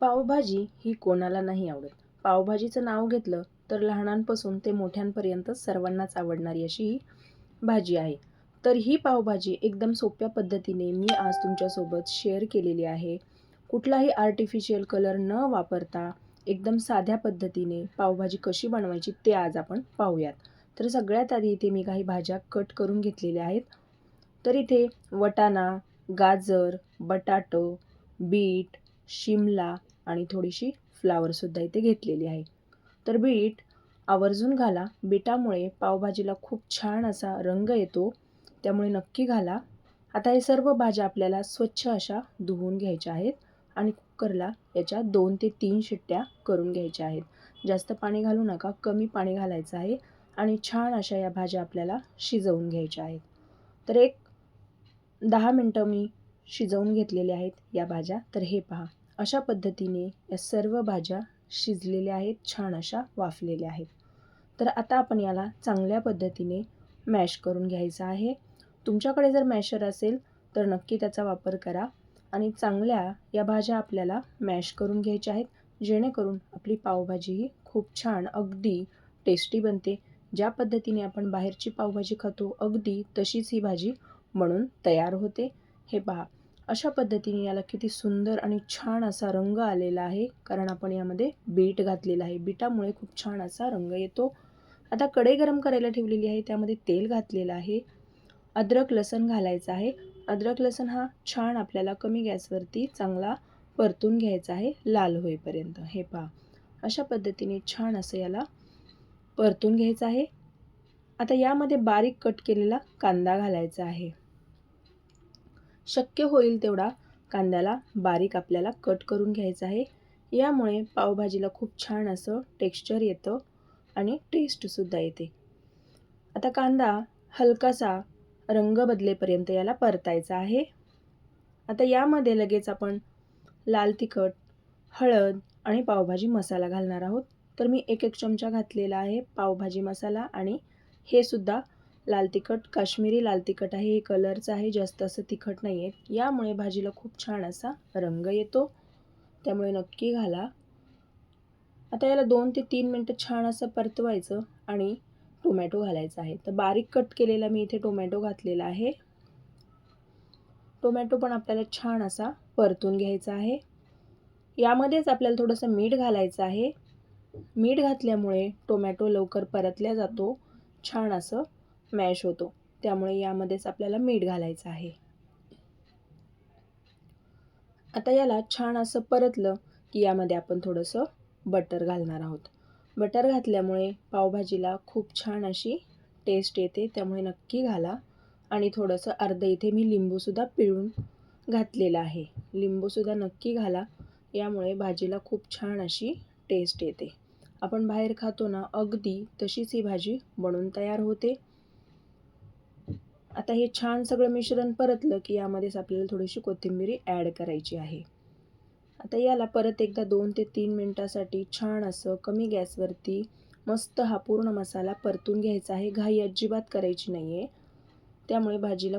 पावभाजी ही कोणाला नाही आवडत. पावभाजीचं नाव घेतलं तर लहानांपासून ते मोठ्यांपर्यंत सर्वांनाच आवडणारी अशी ही भाजी आहे. तर ही पावभाजी एकदम सोप्या पद्धतीने मी आज तुमच्यासोबत शेअर केलेली आहे. कुठलाही आर्टिफिशियल कलर न वापरता एकदम साध्या पद्धतीने पावभाजी कशी बनवायची ते आज आपण पाहूयात. तर सगळ्यात आधी इथे मी काही भाज्या कट करून घेतलेल्या आहेत. तर इथे वटाणा गाजर बटाटो बीट शिमला आणि थोडीशी फ्लावरसुद्धा इथे घेतलेली आहे. तर बीट आवर्जून घाला. बीटामुळे पावभाजीला खूप छान असा रंग येतो. त्यामुळे नक्की घाला. आता हे सर्व भाज्या आपल्याला स्वच्छ अशा धुवून घ्यायच्या आहेत आणि कुकरला याच्या दोन ते तीन शिट्ट्या करून घ्यायच्या आहेत. जास्त पाणी घालू नका. कमी पाणी घालायचं आहे आणि छान अशा या भाज्या आपल्याला शिजवून घ्यायच्या आहेत. तर एक दहा मिनटं मी शिजवून घेतलेल्या आहेत या भाज्या. तर हे पहा. अशा पद्धतीने या सर्व भाज्या शिजलेल्या आहेत छान अशा वाफलेल्या आहेत. तर आता आपण याला चांगल्या पद्धतीने मॅश करून घ्यायचं आहे. तुमच्याकडे जर मॅशर असेल तर नक्की त्याचा वापर करा आणि चांगल्या या भाज्या आपल्याला मॅश करून घ्यायच्या आहेत. जेणेकरून आपली पावभाजी ही खूप छान अगदी टेस्टी बनते. ज्या पद्धतीने आपण बाहेरची पावभाजी खातो अगदी तशीच ही भाजी बनून तयार होते. हे पहा अशा पद्धतीने याला किती सुंदर आणि छान असा रंग आलेला आहे. कारण आपण यामध्ये बीट घातलेला आहे. बीटामुळे खूप छान असा रंग येतो. आता कढई गरम करायला ठेवलेली आहे. त्यामध्ये तेल घातलेलं आहे. अद्रक लसण घालायचं आहे. अद्रक लसण हा छान आपल्याला कमी गॅसवरती चांगला परतून घ्यायचा आहे. लाल होईपर्यंत. हे पहा. अशा पद्धतीने छान असं याला परतून घ्यायचं आहे. आता यामध्ये बारीक कट केलेला कांदा घालायचा आहे. शक्य होईल तेवढा कांद्याला बारीक आपल्याला कट करून घ्यायचा आहे. यामुळे पावभाजीला खूप छान असं टेक्स्चर येतं आणि टेस्टसुद्धा येते. आता कांदा हलकासा रंग बदलेपर्यंत याला परतायचा आहे. आता यामध्ये लगेच आपण लाल तिखट हळद आणि पावभाजी मसाला घालणार आहोत. तर मी एक एक चमचा घातलेला आहे पावभाजी मसाला आणि हे सुद्धा लाल तिखट काश्मीरी लाल तिखट आहे हे कलरचं आहे जास्त असं तिखट नाही आहे यामुळे भाजीला खूप छान असा रंग येतो. त्यामुळे नक्की घाला. आता याला दोन ते तीन मिनटं छान असं परतवायचं आणि टोमॅटो घालायचा आहे. तर बारीक कट केलेला मी इथे टोमॅटो घातलेला आहे. टोमॅटो पण आपल्याला छान असा परतून घ्यायचा आहे. यामध्येच आपल्याला थोडंसं मीठ घालायचं आहे. मीठ घातल्यामुळे टोमॅटो लवकर परतल्या जातो. छान असं मॅश होतो. त्यामुळे यामध्येच आपल्याला मीठ घालायचं आहे. आता याला छान असं परतलं की यामध्ये आपण थोडंसं बटर घालणार आहोत. बटर घातल्यामुळे पावभाजीला खूप छान अशी टेस्ट येते त्यामुळे नक्की घाला. आणि थोडंसं अर्ध इथे मी लिंबूसुद्धा पिळून घातलेलं आहे. लिंबूसुद्धा नक्की घाला. यामुळे भाजीला खूप छान अशी टेस्ट येते. आपण बाहेर खातो ना अगदी तशीच ही भाजी बनून तयार होते. आता हे छान सगळं मिश्रण परतलं की यामध्येच आपल्याला थोडीशी कोथिंबिरी ॲड करायची आहे. आता याला परत एकदा दोन ते तीन मिनटासाठी छान असं कमी गॅसवरती मस्त हा पूर्ण मसाला परतून घ्यायचा आहे. घाई अजिबात करायची नाही आहे त्यामुळे भाजीला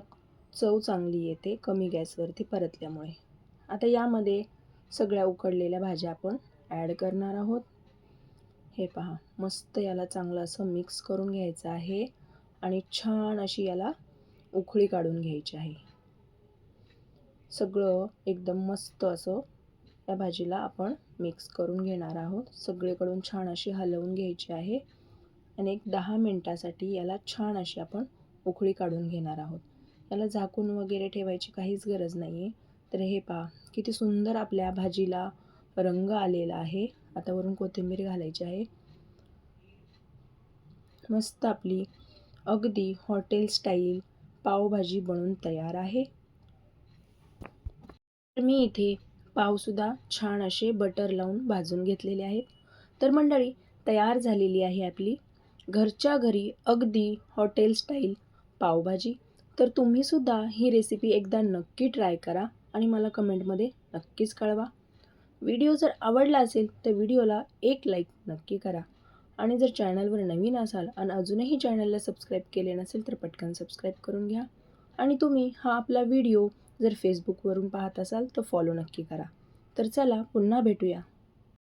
चव चांगली येते कमी गॅसवरती परतल्यामुळे. आता यामध्ये सगळ्या उकडलेल्या भाज्या आपण ॲड करणार आहोत. हे पहा मस्त याला चांगलं असं मिक्स करून घ्यायचं आहे आणि छान अशी याला उकळी काढून घ्यायची आहे. सगळं एकदम मस्त असं या भाजीला आपण मिक्स करून घेणार आहोत. सगळीकडून छान अशी हलवून घ्यायची आहे आणि एक दहा मिनटासाठी याला छान अशी आपण उकळी काढून घेणार आहोत. याला झाकून वगैरे ठेवायची काहीच गरज नाही आहे तर हे पहा किती सुंदर आपल्या भाजीला रंग आलेला आहे. आता वरून कोथिंबीर घालायची आहे. मस्त आपली अगदी हॉटेल स्टाईल पावभाजी बनून तयार आहे. तर मी इथे पावसुद्धा छान असे बटर लावून भाजून घेतलेले आहेत. तर मंडळी तयार झालेली आहे आपली घरच्या घरी अगदी हॉटेल स्टाईल पावभाजी. तर तुम्हीसुद्धा ही रेसिपी एकदा नक्की ट्राय करा आणि मला कमेंटमध्ये नक्कीच कळवा. व्हिडिओ जर आवडला असेल तर व्हिडिओला एक लाईक नक्की करा. आणि जर चॅनलवर नवीन असाल आणि अजूनही चॅनलला सबस्क्राईब केले नसेल तर पटकन सबस्क्राईब करून घ्या. आणि तुम्ही हा आपला व्हिडिओ जर फेसबुकवरून पाहत असाल तर फॉलो नक्की करा. तर चला पुन्हा भेटूया.